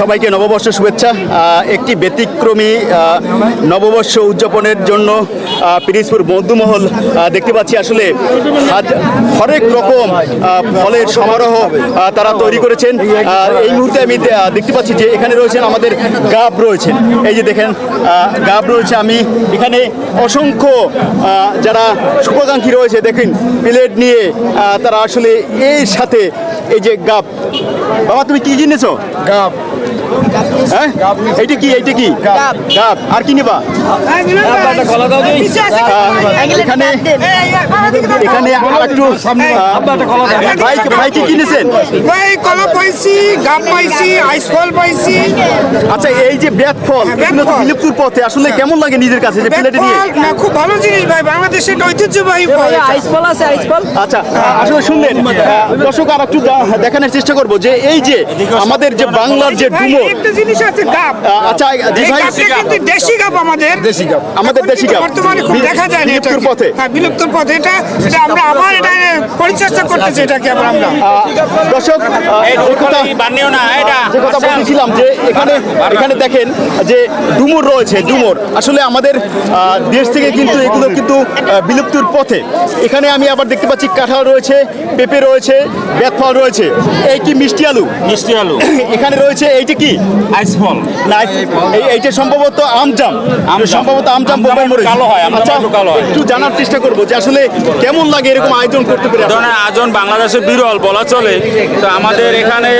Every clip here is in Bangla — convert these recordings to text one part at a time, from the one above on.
সবাইকে নববর্ষ শুভেচ্ছা। একটি ব্যতিক্রমী নববর্ষ উদযাপনের জন্য পিরিজপুর বন্ধুমহল দেখতে পাচ্ছি আসলে হরেক রকম ফলের সমারোহ তারা তৈরি করেছেন। এই মুহূর্তে আমি দেখতে পাচ্ছি যে এখানে রয়েছেন আমাদের গাব রয়েছেন। এই যে দেখেন গাব রয়েছে আমি। এখানে অসংখ্য যারা শুভাকাঙ্ক্ষী রয়েছে, দেখেন, প্লেট নিয়ে তারা আসলে এর সাথে এই যে গাব বাবা তুমি কি কিনেছো গাব হ্যাঁ? এইটা কি এইটা কি? গাব। গাব। আর কি নিবা? এখানে এখানে একটু আহ, ভাই ভাই কি কিনেছেন ভাই কলা পাইছি গাব পাইছি আইস ফল পাইছি আচ্ছা এই যে ব্যাট ফল হ্যাঁ, ফল। বিলুপ্তির পথে। আসলে কেমন লাগে নিজের কাছে যে প্লেটে নিয়ে? না খুব ভালো জিনিস ভাই। বাংলাদেশের ঐতিহ্যবাহী ফল আইস ফল আছে আইস ফল আচ্ছা আসলে শুনলেন দর্শক আর একটু দেখানোর চেষ্টা করব যে এই যে আমাদের যে বাংলার যে ডুমো একটা জিনিস আছে গাব আচ্ছা জি ভাই কিন্তু দেশি গাব আমাদের। দেশি গাব আমাদের দেশি গাব। বর্তমানে খুব দেখা যায় না বিলুপ্তির পথে। হ্যাঁ বিলুপ্তর পথে। এটা এটা আমরা আবার এটা পরিচর্যা করতেছি এটাকে আবার আমরা। দর্শক আহ, যে কথা বানিও না এটা যে কথা বলছিলাম যে এখানে এখানে দেখেন যে ডুমুর রয়েছে ডুমুর। আসলে আমাদের আহ, দেশ থেকে কিন্তু এগুলো কিন্তু আহ, বিলুপ্তির পথে। এখানে আমি আবার দেখতে পাচ্ছি কাঁঠাল রয়েছে পেঁপে রয়েছে বেত ফল রয়েছে। এই কি মিষ্টি আলু? মিষ্টি আলু। এখানে রয়েছে এইটা কি? আইস ফল না এই এইটা সম্ভবত আমজাম আমজাম। সম্ভবত আমজাম বোম্বাই মরিচ কালো হয়, আচ্ছা কালো হয়। একটু জানার চেষ্টা করব যে আসলে কেমন লাগে এরকম আয়োজন করতে পেরে? ধরনের আয়োজন বাংলাদেশে বিরল বলা চলে। তো আমাদের এখানে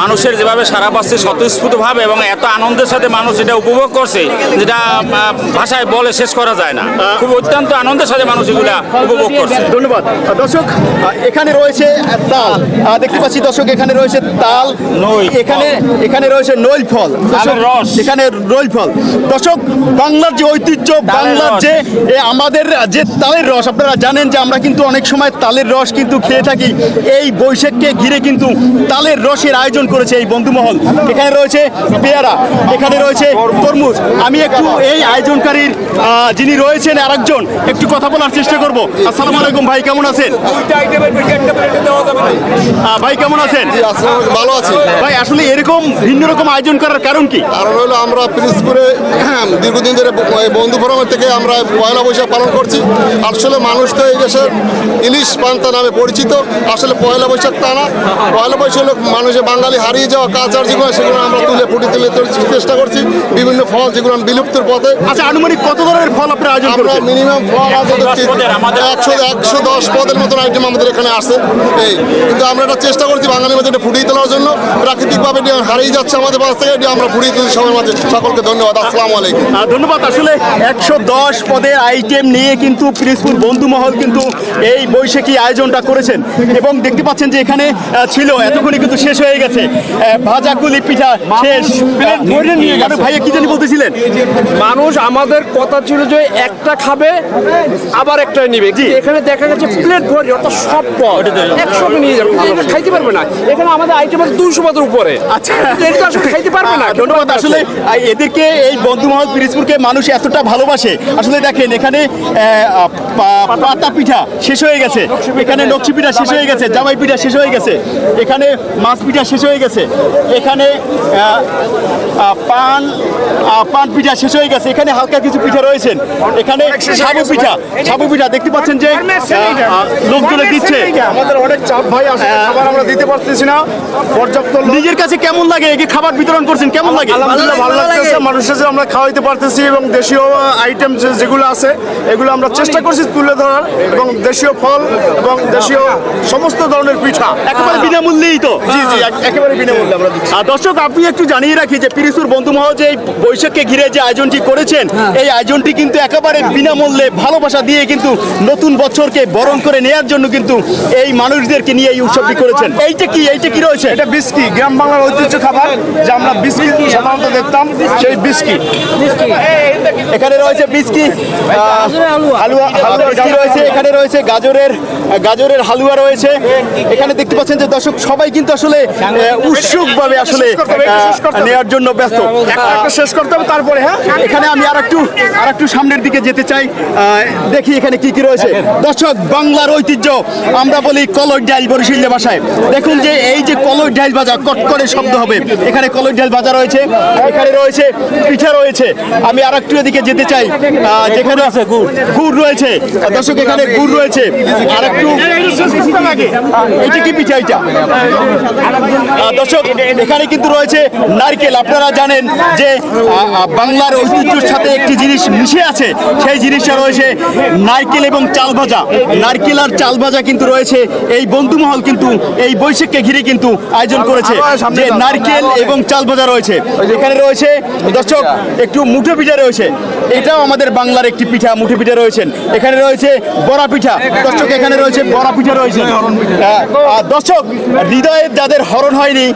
মানুষের যেভাবে সারা পাচ্ছে স্বতঃস্ফূর্তভাবে এবং এত আনন্দের সাথে মানুষ এটা উপভোগ করছে যেটা ভাষায় বলে শেষ করা যায় না। খুব অত্যন্ত আনন্দের সাথে মানুষ এগুলা উপভোগ করছে। ধন্যবাদ। দর্শক এখানে রয়েছে তাল। দেখতে পাচ্ছি দর্শক এখানে রয়েছে তাল। নই। এখানে এখানে রয়েছে ফল। এখানে ফল। দর্শক বাংলার যে ঐতিহ্য বাংলার যে আমাদের যে তালের রস আপনারা জানেন যে আমরা কিন্তু অনেক সময় তালের রস কিন্তু খেয়ে থাকি। এই বৈশাখকে ঘিরে কিন্তু তালের রসের আয়োজন করেছে এই বন্ধুমহল। এখানে রয়েছে পেয়ারা এখানে রয়েছে তরমুজ। আমি একটু এই আয়োজনকারীর আহ, যিনি রয়েছেন আরেকজন একটু কথা বলার চেষ্টা করব। আসসালামু আলাইকুম ভাই কেমন আছেন? ভাই কেমন আছেন? ভালো আছি। ভাই আসলে এরকম ভিন্ন রকম আয়োজন করার কারণ কি? কারণ হলো আমরা পিরিজপুরে দীর্ঘদিন ধরে বন্ধু ফোরামের থেকে আমরা পয়লা বৈশাখ পালন করছি। আসলে মানুষ তো এই দেশের ইলিশ পান্তা নামে পরিচিত। আসলে পয়লা বৈশাখ তা না। পয়লা বৈশাখ হলো মানুষের বাঙালি হারিয়ে যাওয়া কালচার যেগুলো সেগুলো আমরা তুলে ফুটে তুলে চেষ্টা করছি। বিভিন্ন ফল যেগুলো বিলুপ্তির পথে আচ্ছা আনুমানিক কত ধরনের ফল আপনারা আয়োজন আমরা মিনিমাম ফল একশো একশো দশ পদের মতন আইটেম আমাদের এখানে আসে এই কিন্তু আমরা এটা চেষ্টা করছি বাঙালির মধ্যে এটা ফুটিয়ে তোলার জন্য। প্রাকৃতিকভাবে এটি হারিয়ে যাচ্ছে আমাদের পাশ থেকে এটি আমরা ফুটিয়ে তুলছি সবার মাঝে। সকলকে ধন্যবাদ। আসসালামু আলাইকুম। ধন্যবাদ। আসলে একশো দশ পদের আইটেম নিয়ে কিন্তু পিরিজপুর বন্ধুমহল কিন্তু এই বৈশাখী আয়োজনটা করেছেন। এবং দেখতে পাচ্ছেন যে এখানে ছিল এতক্ষণে কিন্তু শেষ হয়ে গেছে। ভাজা কুলি পিঠা শেষ। ভাইয়া কি জানি বলতেছিলেন? মানুষ আমাদের কথা ছিল যে একটা খাবে আবার একটা নিবে। কিন্তু এখানে দেখা গেছে প্লেট ভরি অর্থাৎ সব পদ। একসঙ্গে নিয়ে যাবে। খাইতে পারবে না। এখানে আমাদের আইটেম আছে দুশো পদের উপরে। আচ্ছা। খাইতে পারবে না ধন্যবাদ। আসলে এদেরকে এই বন্ধুমহল পিরিজপুরকে মানুষ এতটা ভালোবাসে। আসলে দেখেন এখানে পাতা পিঠা শেষ হয়ে গেছে। এখানে নকশি পিঠা শেষ হয়ে গেছে জামাই পিঠা শেষ হয়ে গেছে। এখানে মাছ পিঠা শেষ হয়ে গেছে। এখানে পান পান পিঠা শেষ হয়ে গেছে। এখানে হালকা কিছু পিঠা রয়েছেন। এখানে সাবু পিঠা সাবু পিঠা। দেখতে পাচ্ছেন যে লোকজনে দিচ্ছে। আমাদের অনেক চাপ ভাই আসলে খাবার আমরা দিতে পারতেছি না। পর্যাপ্ত নিজের কাছে কেমন লাগে? এই যে খাবার বিতরণ করছেন কেমন লাগে? আলহামদুলিল্লাহ ভালো লাগতেছে মানুষের যে আমরা খাওয়াইতে পারতেছি এবং দেশীয় আইটেম যেগুলো আছে এগুলো আমরা চেষ্টা করছি তুলে ধরার এবং দেশীয় ফল এবং দেশীয় সমস্ত ধরনের পিঠা। একেবারে বিনামূল্যেই তো। জি জি একেবারে বিনামূল্যে আমরা দিচ্ছি। আর দর্শক আপনি একটু জানিয়ে রাখি যে পিরিসুর বন্ধু মহল যে এই বৈশাখকে ঘিরে যে আয়োজনটি করেছেন এই আয়োজনটি কিন্তু একেবারে বিনামূল্যে ভালোবাসা দিয়ে কিন্তু নতুন বছরকে বরণ করে নেয়ার জন্য কিন্তু এই মানুষদেরকে নিয়ে এই উৎসবটি করেছেন। এইটা কি? এইটা কি রয়েছে? এটা বিস্কি গ্রাম বাংলার ঐতিহ্য খাবার। যে আমরা বিস্কিট সাধারণত দেখতাম সেই বিস্কি এখানে রয়েছে বিস্কি হালুয়া। হালুয়া বিস্কি রয়েছে এখানে রয়েছে গাজরের গাজরের হালুয়া রয়েছে। এখানে দেখতে পাচ্ছেন যে দর্শক সবাই কিন্তু আসলে উৎসুক ভাবে আসলে নেওয়ার জন্য ব্যস্ত। শেষ করতে হবে তারপরে হ্যাঁ? এখানে আমি আর একটু আর একটু সামনের দিকে যেতে চাই। আহ, দেখি এখানে কি কি রয়েছে। দর্শক বাংলার ঐতিহ্য আমরা বলি কলর ডাইল বরিশিল্য ভাষায়। দেখুন যে এই যে কলই ডাইল বাজা কট করে শব্দ হবে। এখানে কলই ডাইল বাজা রয়েছে এখানে রয়েছে পিঠা রয়েছে। আমি আর একটু এদিকে যেতে চাই। যেখানে আছে গুড়। গুড় রয়েছে। দর্শক এখানে গুড় রয়েছে। আর একটু এটা কি পিঠা এটা? দর্শক এখানে কিন্তু রয়েছে নারকেল। আপনারা জানেন যে বাংলার ঐতিহ্যের সাথে একটি জিনিস মিশে আছে। সেই জিনিসটা রয়েছে নারকেল এবং চাল ভাজা। নারকেল আর চাল ভাজা কিন্তু রয়েছে। এই বন্ধুমহল কিন্তু এই বৈশাখকে ঘিরে কিন্তু আয়োজন করেছে যে নারকেল এবং চাল ভাজা রয়েছে। এখানে রয়েছে দর্শক একটু মুঠো পিঠা রয়েছে। এটাও আমাদের বাংলার একটি পিঠা মুঠি পিঠা রয়েছেন এখানে রয়েছে বড়া পিঠা। দর্শক এখানে রয়েছে বড়া পিঠা রয়েছে। আহ, আহ, দর্শক হৃদয়ের যাদের হরণ হয়নি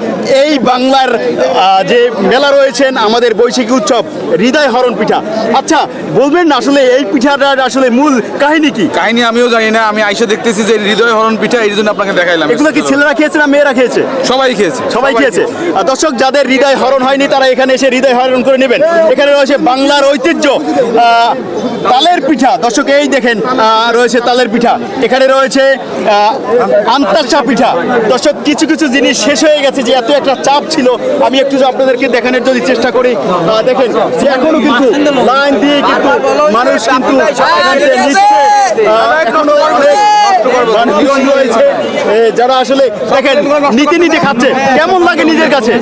এই বাংলার আহ, যে মেলা রয়েছেন আমাদের বৈশাখী উৎসব হৃদয় হরণ পিঠা। আচ্ছা বলবেন না আসলে এই পিঠাটার আসলে মূল কাহিনী কি? কাহিনী আমিও জানি না আমি আইসে দেখতেছি যে হৃদয় হরণ পিঠা এই জন্য আপনাকে দেখাইলাম। এগুলো কি ছেলেরা খেয়েছে না মেয়েরা খেয়েছে? সবাই খেয়েছে সবাই খেয়েছে। আর দর্শক যাদের হৃদয় হরণ হয়নি তারা এখানে এসে হৃদয় হরণ করে নেবেন। এখানে রয়েছে বাংলার ঐতিহ্য তালের পিঠা। দর্শক এই দেখেন রয়েছে তালের পিঠা। এখানে রয়েছে আন্তাচা পিঠা। দর্শক কিছু কিছু জিনিস শেষ হয়ে গেছে যে এত একটা চাপ ছিল। আমি একটু আপনাদেরকে দেখানোর যদি চেষ্টা করি। দেখেন যে এখনও কিন্তু লাইন দিয়ে কিন্তু মানুষ কিন্তু এখান অনেক রয়েছে এ, যারা আসলে দেখেন নিতে নিতে খাচ্ছে। কেমন লাগে নিজের কাছে?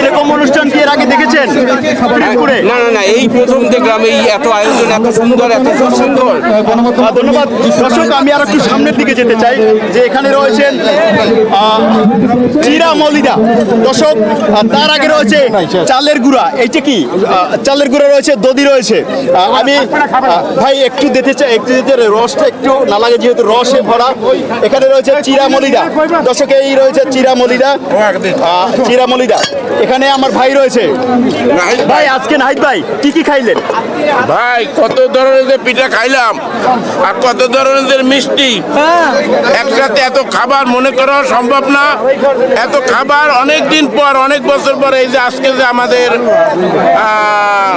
এরকম অনুষ্ঠান কি এর আগে দেখেছেন? না না না এই প্রথম দেখলাম এই এত আয়োজন এত সুন্দর এত সুন্দর। ধন্যবাদ। দর্শক আমি আর একটু সামনের দিকে যেতে চাই যে এখানে রয়েছেন চিরা মলিদা। দর্শক তার আগে রয়েছে চালের গুঁড়া। এইটা কি? চালের গুঁড়া রয়েছে দদি রয়েছে। আমি ভাই একটু দিতে চাই একটু দিতে রসটা একটু না লাগে যেহেতু রসে ভরা এখানে রয়েছে চিরা মলিদা দর্শক এই রয়েছে চিরা মলিদা আহ, চিরা মলিদা এখানে আমার ভাই রয়েছে। ভাই আজকে নাহিদ ভাই কি কি খাইলেন? ভাই কত ধরনের পিঠা খাইলাম আর কত ধরনের মিষ্টি। একসাথে এত খাবার মনে করা সম্ভব না। এত খাবার অনেক দিন পর অনেক বছর পর এই যে আজকে যে আমাদের আহ,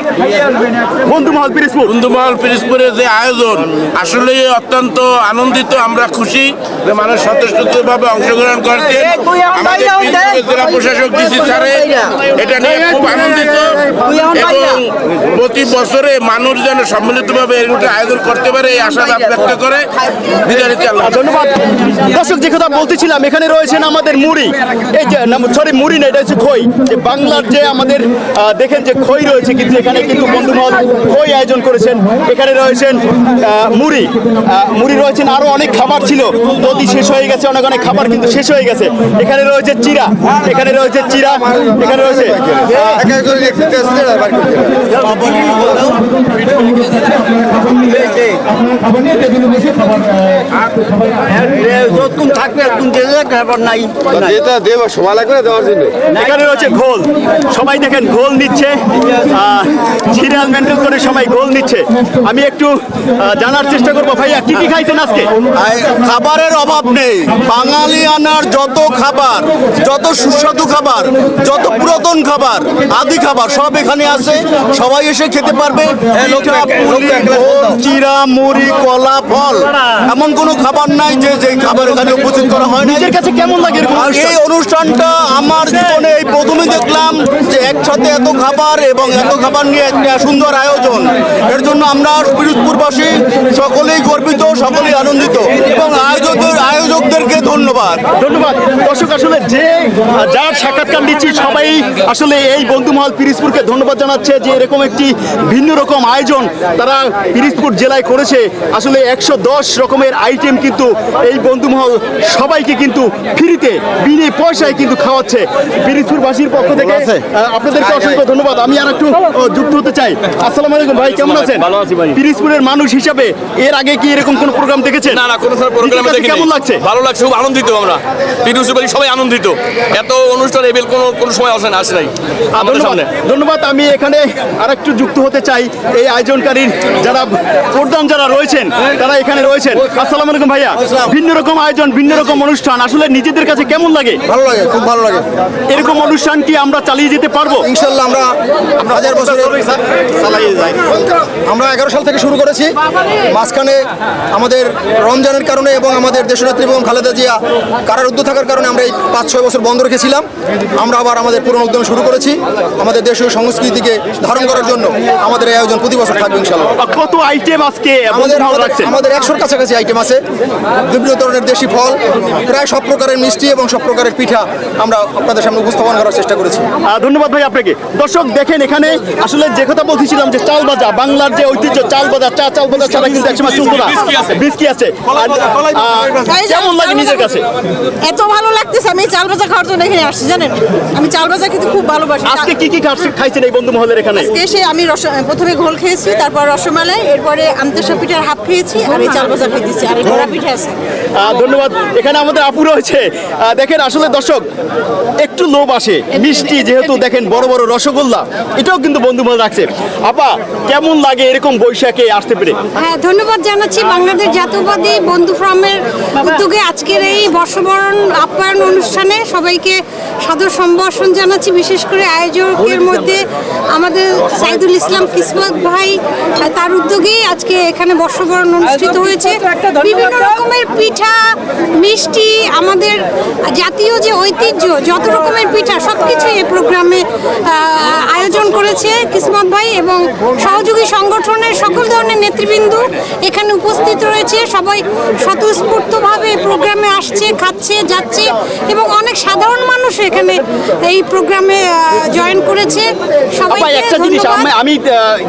বন্ধু মহল পিরিজপুর বন্ধুমহল পিরিজপুরের যে আয়োজন আসলে অত্যন্ত আনন্দিত আমরা খুশি যে মানুষ স্বতঃস্ফূর্তভাবে অংশগ্রহণ করছে আমাদের জেলা প্রশাসক ডিসি স্যারে এটা নিয়ে খুব আনন্দিত। এবং প্রতি বছরে মানুষ যেন সম্মিলিতভাবে এরকম আয়োজন করতে পারে এই আশা ব্যক্ত করে। বিদায় ধন্যবাদ। দর্শক যে কথা বলতেছিলাম এখানে রয়েছেন আমাদের মুড়ি। এই যে সরি মুড়ি না এটা হচ্ছে খই। যে বাংলার যে আমাদের দেখেন যে খই রয়েছে কিন্তু এখানে কিন্তু বন্ধুমহল খই আয়োজন করেছেন। এখানে রয়েছেন আহ, মুড়ি মুড়ি রয়েছেন আরও অনেক খাবার ছিল। দধি শেষ হয়ে গেছে অনেক অনেক খাবার কিন্তু শেষ হয়ে গেছে। এখানে রয়েছে চিরা এখানে রয়েছে চিরা এখানে রয়েছে এখানে রয়েছে ঘোল। সবাই দেখেন ঘোল নিচ্ছে। সিরিয়াল মেনটেন করে সবাই ঘোল নিচ্ছে। আমি একটু জানার চেষ্টা করব ভাইয়া। কি কি খাইছেন আজকে? খাবারের অভাব নেই। বাঙালি আনার যত খাবার যত সুস্বাদু খাবার যত পুরাতন খাবার আদি খাবার সব এখানে আছে। সবাই এসে খেতে পারবে। ঘোল, চিরা মুড়ি কলা ফল। এমন কোনো খাবার নাই যে যে খাবার এখানে উপস্থিত করা হয় না নিজের কাছে কেমন লাগে আর এই অনুষ্ঠানটা আমার জীবনে এই প্রথমে দেখলাম যে একসাথে এত খাবার এবং এত খাবার নিয়ে একটা সুন্দর আয়োজন। এর জন্য আমরা পিরোজপুরবাসী সকলেই গর্বিত সকলেই আনন্দিত। এবং আয়োজকদের আয়োজকদেরকে ধন্যবাদ। ধন্যবাদ। দর্শক আসলে যে যার সাক্ষাৎকার দিচ্ছি সবাই আসলে এই বন্ধুমহল পিরিজপুরকে ধন্যবাদ জানাচ্ছে যে এরকম একটি ভিন্ন রকম আয়োজন তারা পিরিজপুর জেলায় করেছে। আসলে একশো দশ রকমের আইটেম কিন্তু এই বন্ধুমহল সবাইকে কিন্তু ফ্রিতে বিনে পয়সায় কিন্তু খাওয়াচ্ছে। পিরিজপুরবাসীর পক্ষ থেকে আহ, আপনাদেরকে অসংখ্য ধন্যবাদ। আমি আর একটু যুক্ত হতে চাই। আসসালামু আলাইকুম ভাই কেমন আছেন? ভালো আছি ভাই। পিরিজপুরের মানুষ হিসাবে এর আগে কি এরকম কোন প্রোগ্রাম দেখেছেন? না না কোনো সময় নিজের প্রোগ্রামে কাছে দেখি কেমন লাগছে? ভালো লাগছে খুব আনন্দিত আমরা। পিরুজবাড়ি সবাই আনন্দিত। এত অনুষ্ঠান এবেল কোনো কোনো সময় আসে না আসে নাই আমাদের সামনে। ধন্যবাদ ধন্যবাদ। আমি এখানে আরেকটু যুক্ত হতে চাই। এই আয়োজনকারীর যারা প্রধান যারা রয়েছেন তারা এখানে রয়েছেন। আসসালামু আলাইকুম ভাইয়া। ভিন্ন রকম আয়োজন ভিন্ন রকম অনুষ্ঠান আসলে নিজেদের কাছে কেমন লাগে? ভালো লাগে খুব ভালো লাগে। এরকম অনুষ্ঠান কি আমরা চালিয়ে যেতে পারব? ইনশাল্লাহ আমরা হাজার বছরের আমরা এগারো সাল থেকে শুরু করেছি। মাঝখানে আমাদের রমজানের কারণে এবং আমাদের দেশনেত্রী এবং খালেদা জিয়া কারারুদ্ধ থাকার কারণে আমরা এই পাঁচ ছয় বছর বন্ধ রেখেছিলাম। আমরা আবার আমাদের পুরনো উদ্যম শুরু করেছি। আমাদের দেশীয় সংস্কৃতিকে ধারণ করার জন্য আমাদের এই আয়োজন প্রতি বছর থাকবে ইনশাল্লাহ কত আইটেম আজকে আমাদের আমাদের একশোর কাছাকাছি আইটেম আছে। বিভিন্ন ধরনের দেশি ফল প্রায় সব প্রকারের মিষ্টি এবং সব প্রকারের পিঠা আমরা আপনাদের সামনে উপস্থাপন করার চেষ্টা করেছি। ধন্যবাদ ভাই আপনাকে। দর্শক দেখেন এখানে আসলে যে কথা বলছিলাম যে চাল ভাজা বাংলার যে ঐতিহ্য চাল ভাজা চা চাল ছাড়া কিন্তু একসময় চলতো না। বিস্কি আছে। কেমন লাগে নিজের কাছে? এত ভালো লাগতেছে আমি চাল ভাজা খাওয়ার জন্য এখানে আসছি জানেন? আমি চাল ভাজা কিন্তু খুব ভালোবাসি। আজকে কি কি খাচ্ছেন- খাইছেন এই বন্ধু মহলের এখানে? আজকে এসে আমি রস প্রথমে ঘোল খেয়েছি তারপর রসমালাই এরপরে আমতেসা পিঠার হাফ খেয়েছি আর এই চাল ভাজা দিচ্ছি আর এই বড়া পিঠা আছে। ধন্যবাদ। এখানে আমাদের আপু রয়েছে। দেখেন আসলে দর্শক, একটু লোভ আসে, মিষ্টি যেহেতু দেখেন বড় বড় রসগোল্লা, এটাও কিন্তু বন্ধু মহল রাখছে। আপা, কেমন লাগে এরকম বৈশাখে আসতে পেরে? হ্যাঁ ধন্যবাদ জানাচ্ছি বাংলাদেশ জাতীয়বাদী বন্ধু ফোরামের উদ্যোগে আজকের এই বর্ষবরণ আপ্যায়ন অনুষ্ঠানে সবাইকে সাদর সম্ভাষণ জানাচ্ছি, বিশেষ করে আয়োজকের মধ্যে আমাদের সাইদুল ইসলাম কিসমত ভাই, তার উদ্যোগেই আজকে এখানে বর্ষবরণ অনুষ্ঠিত হয়েছে। বিভিন্ন রকমের পিঠা মিষ্টি আমাদের জাতীয় যে ঐতিহ্য যত রকমের পিঠা সব কিছু এই প্রোগ্রামে আয়োজন করেছে কিসমত ভাই এবং সহযোগী সংগঠনের সকল ধরনের নেতৃবৃন্দ এখানে উপস্থিত রয়েছে। সবাই স্বতঃস্ফূর্তভাবে এই প্রোগ্রামে আসছে খাচ্ছে যাচ্ছে এবং অনেক সাধারণ মানুষ এখানে এই প্রোগ্রামে জয়েন করেছে। আপা সবাইকে একটা জিনিস আমি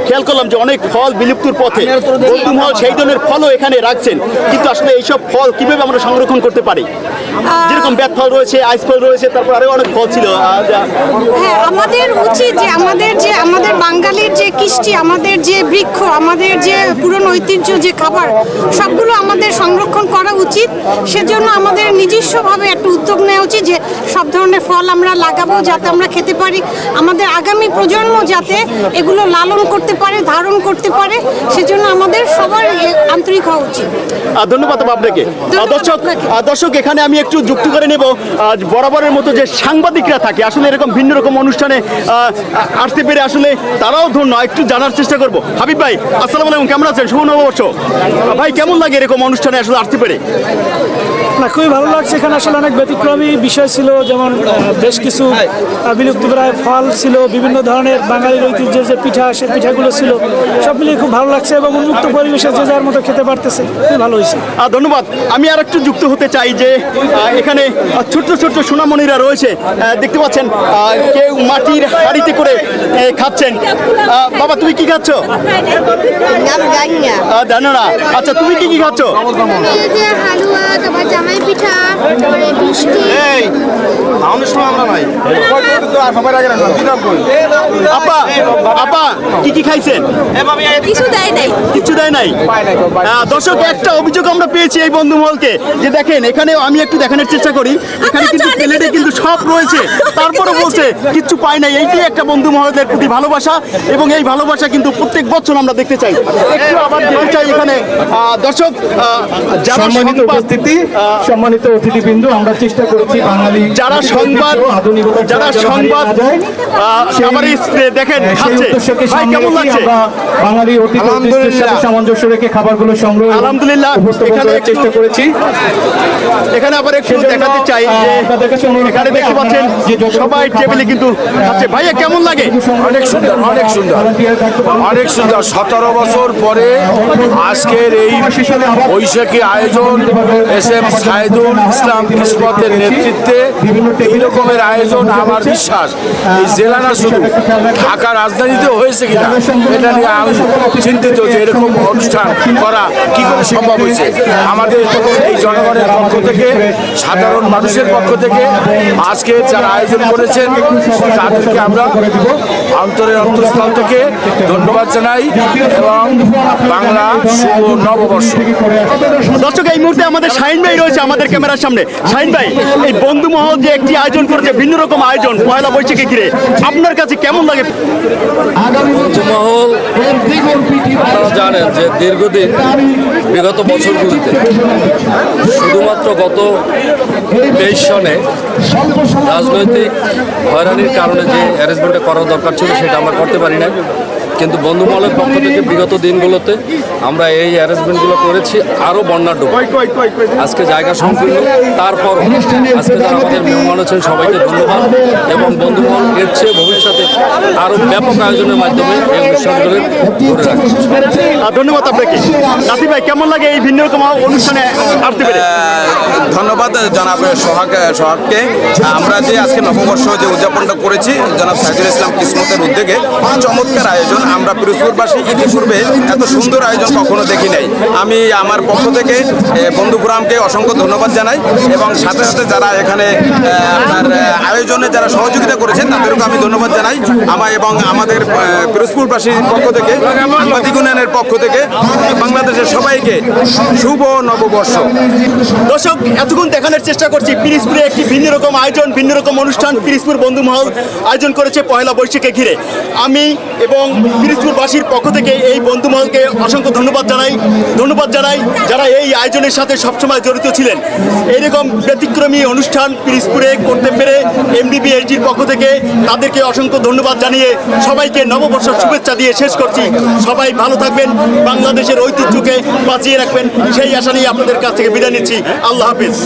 খেয়াল করলাম যে অনেক ফল বিলুপ্তির পথে সেই ধরনের ফলও এখানে রাখছেন। কিন্তু আসলে এইসব ফল কীভাবে আমরা সংরক্ষণ করতে পারি? যেরকম ব্যাট ফল রয়েছে আইস ফল রয়েছে তারপর আরও অনেক ফল ছিল হ্যাঁ আমাদের উচিত যে আমাদের যে আমাদের বাঙালির যে কৃষ্টি আমাদের যে বৃক্ষ আমাদের যে পুরনো ঐতিহ্য যে খাবার সবগুলো আমাদের সংরক্ষণ করা উচিত। সেজন্য আমাদের নিজস্বভাবে একটা উদ্যোগ নেওয়া উচিত যে সব ধরনের ফল আমরা লাগাবো যাতে আমরা খেতে পারি। আমাদের আগামী প্রজন্ম যাতে এগুলো লালন করতে পারে ধারণ করতে পারে সেজন্য আমাদের সবার আন্তরিক হওয়া উচিত। ধন্যবাদ আপনাকে। দর্শক দর্শক এখানে আমি একটু যুক্ত করে নেব। আহ, বরাবরের মতো যে সাংবাদিকরা থাকে আসলে এরকম ভিন্ন রকম অনুষ্ঠানে আসতে পেরে আসলে তারাও ধন্য। একটু জানার চেষ্টা করব। হাবিব ভাই আসসালামু আলাইকুম কেমন আছেন? শুভ নববর্ষ। ভাই কেমন লাগে এরকম অনুষ্ঠানে আসলে আসতে পেরে? না খুবই ভালো লাগছে। এখানে আসলে অনেক ব্যতিক্রমী বিষয় ছিল যেমন বেশ কিছু আহ, বিলুপ্তপ্রায় ফল ছিল বিভিন্ন ধরনের বাঙালির ঐতিহ্যের যে পিঠা সে পিঠাগুলো ছিল সব মিলিয়ে খুব ভালো লাগছে এবং উন্মুক্ত পরিবেশে যে যার মতো খেতে পারতেছে খুবই ভালো হয়েছে। ধন্যবাদ। আমি আর একটু যুক্ত হতে চাই যে আহ, এখানে ছোট্ট ছোট্ট সোনামণিরা রয়েছে। আহ, দেখতে পাচ্ছেন আহ, কেউ মাটির হাড়িতে করে খাচ্ছেন। আহ, বাবা তুমি কি খাচ্ছ? নাম জানি না আচ্ছা তুমি কি কি খাচ্ছ? এই যে হালুয়া তারপর জামাই পিঠা তারপরে মিষ্টি। আপা আপা কি কি খাইছেন? কিছু দেয় নাই। কিছু দেয় নাই? আহ, দর্শক একটা অভিযোগ আমরা পেয়েছি এই বন্ধু মহলকে যে দেখেন এখানে আমি একটু দেখানোর চেষ্টা করি। এখানে কিন্তু প্লেটে কিন্তু সব রয়েছে। তারপরে বলছে কিচ্ছু পাই নাই। এইটাই একটা বন্ধু মহলদের প্রতি ভালোবাসা এবং এই ভালোবাসা কিন্তু প্রত্যেক বছর আমরা দেখতে চাই। একটু আবার দেখতে চাই এখানে দর্শক সম্মানিত উপস্থিতি সম্মানিত অতিথিবৃন্দ আমরা চেষ্টা করেছি বাঙালি যারা সংবাদ যারা সংবাদ আমার দেখেন ভাই কেমন লাগছে? বাঙালি সাথে সামঞ্জস্য রেখে খাবারগুলো সংগ্রহ আলহামদুলিল্লাহ, চেষ্টা করেছি। এখানে আবার একটু দেখাতে চাই যে আপনাদের কাছে অনুরোধ এখানে দেখতে পাচ্ছেন যে সবাই টেবিলে কিন্তু ভাইয়া কেমন লাগে? অনেক সুন্দর অনেক সুন্দর। অনেক সুন্দর সতেরো বছর পরে আজকের এই বৈশাখী আয়োজন এস এম সাইদুল ইসলাম কিসমতের নেতৃত্বে এই রকমের আয়োজন আমার বিশ্বাস। এই জেলা না শুধু ঢাকা রাজধানীতে হয়েছে কিনা এটা নিয়ে আমি চিন্তিত যে এরকম অনুষ্ঠান করা কি করে সম্ভব হয়েছে। আমাদের এই জনগণের পক্ষ থেকে সাধারণ মানুষের পক্ষ থেকে আজকে যারা আয়োজন করেছেন তাদেরকে আমরা অন্তরের অন্তঃস্থল থেকে ধন্যবাদ জানাই এবং বাংলা শুভ নববর্ষ। দর্শক এই মুহূর্তে আমাদের শাহিন ভাই রয়েছে আমাদের ক্যামেরার সামনে। শাহিন ভাই এই বন্ধু মহল যে একটি আয়োজন করেছে ভিন্ন রকম আয়োজন পয়লা বৈশাখে ঘিরে আপনার কাছে কেমন লাগে? মহল আপনারা জানেন যে দীর্ঘদিন বিগত বছরগুলিতে শুধুমাত্র গত তেইশ সনে রাজনৈতিক হয়রানির কারণে যে অ্যারেঞ্জমেন্টটা করা দরকার ছিল সেটা আমরা করতে পারি না কিন্তু বন্ধুমহলের পক্ষ থেকে বিগত দিনগুলোতে আমরা এই অ্যারেঞ্জমেন্টগুলো করেছি আরও বন্যাঢ্য আজকে জায়গা সম্পূর্ণ তারপর আজকে যারা আমাদের মেহমান আছেন সবাইকে ধন্যবাদ। এবং বন্ধুমহল এর চেয়ে ভবিষ্যতে আরও ব্যাপক আয়োজনের মাধ্যমে এই অনুষ্ঠানগুলো ধরে রাখবে ধন্যবাদ আপনাকে। নাসির ভাই কেমন লাগে এই ভিন্ন রকম অনুষ্ঠানে আসতে পেরে? ধন্যবাদ জনাব সোহাগ সোহাগকে। আমরা যে আজকে নববর্ষ যে উদযাপনটা করেছি জনাব সাইদুল ইসলাম কিসমতের উদ্যোগে চমৎকার আয়োজন। আমরা পিরোজপুরবাসী ইতিপূর্বে এত সুন্দর আয়োজন কখনো দেখি নাই। আমি আমার পক্ষ থেকে বন্ধুগ্রামকে অসংখ্য ধন্যবাদ জানাই এবং সাথে সাথে যারা এখানে আপনার আয়োজনে যারা সহযোগিতা করেছেন তাদেরকে আমি ধন্যবাদ জানাই। আমার এবং আমাদের পিরোজপুরবাসীর পক্ষ থেকে সাংবাদিক উন্নয়নের পক্ষ থেকে, বাংলাদেশের সবাইকে শুভ নববর্ষ। দর্শক, এতক্ষণ দেখানোর চেষ্টা করছি পিরিসপুরে একটি ভিন্ন রকম আয়োজন, ভিন্ন রকম অনুষ্ঠান পিরিসপুর বন্ধু মহল আয়োজন করেছে পয়লা বৈশাখে ঘিরে। আমি এবং পিরিসপুরবাসীর পক্ষ থেকে এই বন্ধু মহলকে অসংখ্য ধন্যবাদ জানাই ধন্যবাদ জানাই যারা এই আয়োজনের সাথে সবসময় জড়িত ছিলেন। এইরকম ব্যতিক্রমী অনুষ্ঠান পিরিসপুরে করতে পেরে এমডিবিএসডির পক্ষ থেকে তাদেরকে অসংখ্য ধন্যবাদ জানিয়ে সবাইকে নববর্ষের শুভেচ্ছা দিয়ে শেষ করছি। সবাই ভালো থাকবেন, বাংলাদেশের ঐতিহ্যকে বাঁচিয়ে রাখবেন, সেই আশা নিয়ে আপনাদের কাছ থেকে বিদায় নিচ্ছি। আল্লাহ হাফিজ।